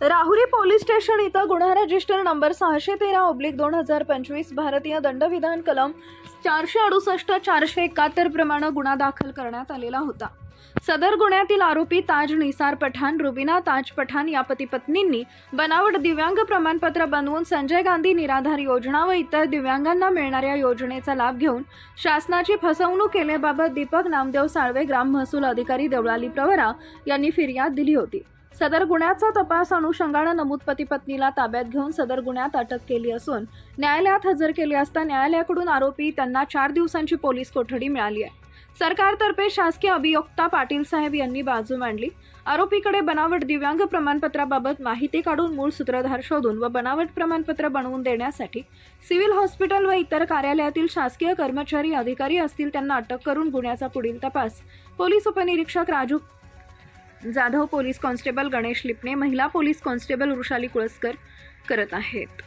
Rahuri police station इथं गुन्हा register number सहाशे तेरा ओब्लिक दोन हजार पंचवीस भारतीय दंडविधान कलम चारशे अडुसष्ट चारशे एकाहत्तर प्रमाणे गुन्हा दाखल करण्यात आलेला होता. सदर गुन्ह्यातील आरोपी ताज निसार पठाण रुबिना ताज पठाण या पती पत्नींनी बनावट दिव्यांग प्रमाणपत्र बनवून संजय गांधी निराधार योजना व इतर दिव्यांगांना मिळणाऱ्या योजनेचा लाभ घेऊन शासनाची फसवणूक केल्याबाबत दीपक नामदेव साळवे ग्राम महसूल अधिकारी देवळाली प्रवरा यांनी फिर्याद दिली होती. सदर गुन्ह्याचा तपास अनुषंगानं नमूद पती पत्नीला ताब्यात घेऊन सदर गुन्ह्यात अटक केली असून न्यायालयात हजर केले असता न्यायालयाकडून आरोपी त्यांना चार दिवसांची पोलीस कोठडी मिळाली आहे. सरकारतर्फे शासकीय अभियोक्ता पाटील साहेब यांनी बाजू मांडली. आरोपीकडे बनावट दिव्यांग प्रमाणपत्राबाबत माहिती काढून मूळ सूत्रधार शोधून व बनावट प्रमाणपत्र बनवून देण्यासाठी सिव्हिल हॉस्पिटल व इतर कार्यालयातील शासकीय कर्मचारी अधिकारी असतील त्यांना अटक करून गुन्ह्याचा पुढील तपास. पोलीस उपनिरीक्षक राजू जाधव पोलीस कॉन्स्टेबल गणेश लिपणे महिला पोलीस कॉन्स्टेबल वृषाली कुळसकर करत आहेत.